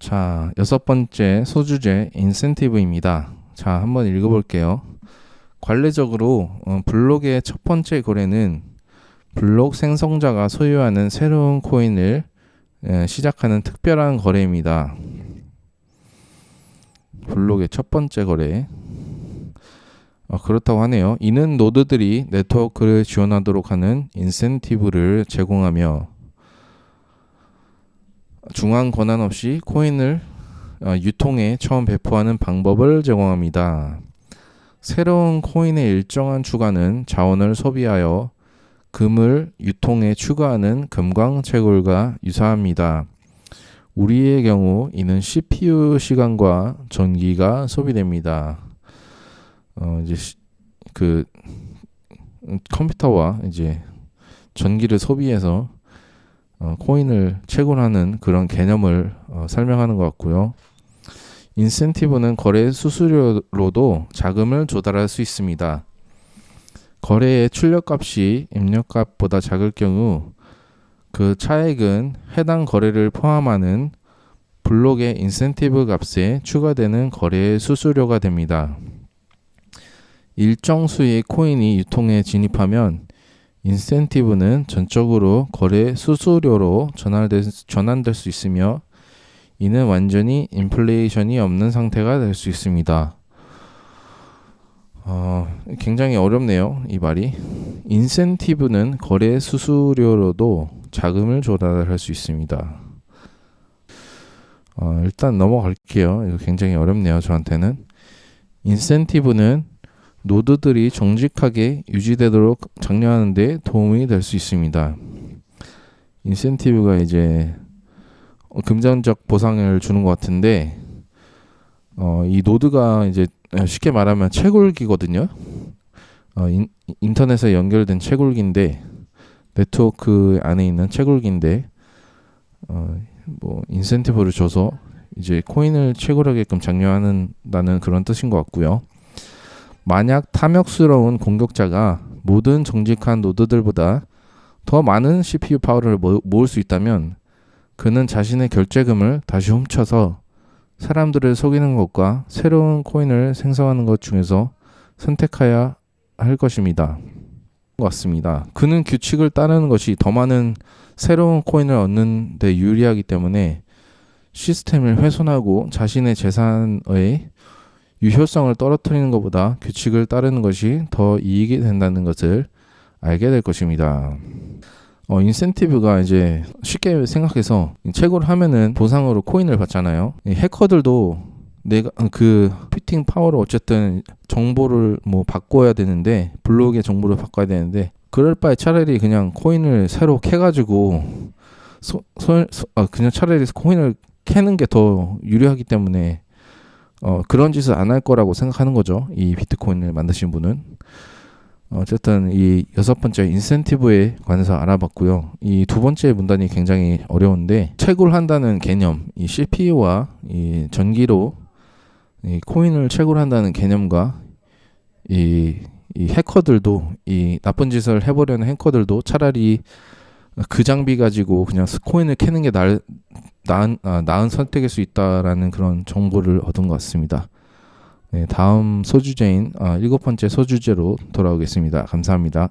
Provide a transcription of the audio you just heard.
자, 여섯 번째 소주제 인센티브입니다. 자, 한번 읽어볼게요. 관례적으로 어, 블록의 첫 번째 거래는 블록 생성자가 소유하는 새로운 코인을 예, 시작하는 특별한 거래입니다. 블록의 첫 번째 거래. 어, 그렇다고 하네요. 이는 노드들이 네트워크를 지원하도록 하는 인센티브를 제공하며 중앙 권한 없이 코인을 어, 유통에 처음 배포하는 방법을 제공합니다. 새로운 코인의 일정한 추가는 자원을 소비하여 금을 유통에 추가하는 금광채굴과 유사합니다. 우리의 경우 이는 CPU 시간과 전기가 소비됩니다. 어 이제 시, 그 컴퓨터와 이제 전기를 소비해서 어, 코인을 채굴하는 그런 개념을 어, 설명하는 것 같고요. 인센티브는 거래 수수료로도 자금을 조달할 수 있습니다. 거래의 출력값이 입력값보다 작을 경우 그 차액은 해당 거래를 포함하는 블록의 인센티브 값에 추가되는 거래의 수수료가 됩니다. 일정 수의 코인이 유통에 진입하면 인센티브는 전적으로 거래 수수료로 전환될, 전환될 수 있으며 이는 완전히 인플레이션이 없는 상태가 될 수 있습니다. 어, 굉장히 어렵네요. 이 말이. 인센티브는 거래 수수료로도 자금을 조달할 수 있습니다. 어, 일단 넘어갈게요. 이거 굉장히 어렵네요. 저한테는. 인센티브는 노드들이 정직하게 유지되도록 장려하는 데 도움이 될 수 있습니다. 인센티브가 이제 금전적 보상을 주는 것 같은데 어, 이 노드가 이제 쉽게 말하면 채굴기거든요. 어, 인, 인터넷에 연결된 채굴기인데 네트워크 안에 있는 채굴기인데 어, 뭐 인센티브를 줘서 이제 코인을 채굴하게끔 장려하는다는 그런 뜻인 것 같고요. 만약 탐욕스러운 공격자가 모든 정직한 노드들보다 더 많은 CPU 파워를 모을 수 있다면 그는 자신의 결제금을 다시 훔쳐서 사람들을 속이는 것과 새로운 코인을 생성하는 것 중에서 선택해야 할 것입니다. 같습니다. 그는 규칙을 따르는 것이 더 많은 새로운 코인을 얻는 데 유리하기 때문에 시스템을 훼손하고 자신의 재산의 유효성을 떨어뜨리는 것보다 규칙을 따르는 것이 더 이익이 된다는 것을 알게 될 것입니다. 어, 인센티브가 이제 쉽게 생각해서 채굴을 하면은 보상으로 코인을 받잖아요. 해커들도 내가 그 피팅 파워를 어쨌든 정보를 뭐 바꿔야 되는데 블록의 정보를 바꿔야 되는데 그럴 바에 차라리 그냥 코인을 새로 캐가지고 소, 소, 소 아, 그냥 차라리 코인을 캐는 게 더 유리하기 때문에 어, 그런 짓을 안 할 거라고 생각하는 거죠. 이 비트코인을 만드신 분은. 어쨌든 이 여섯 번째 인센티브에 관해서 알아봤고요. 이 두 번째 문단이 굉장히 어려운데 채굴 한다는 개념, 이 CPU와 이 전기로 이 코인을 채굴한다는 개념과 이, 이 해커들도 이 나쁜 짓을 해보려는 해커들도 차라리 그 장비 가지고 그냥 코인을 캐는 게 나을, 나은, 아, 나은 선택일 수 있다라는 그런 정보를 얻은 것 같습니다. 네, 다음 소주제인 아, 일곱 번째 소주제로 돌아오겠습니다. 감사합니다.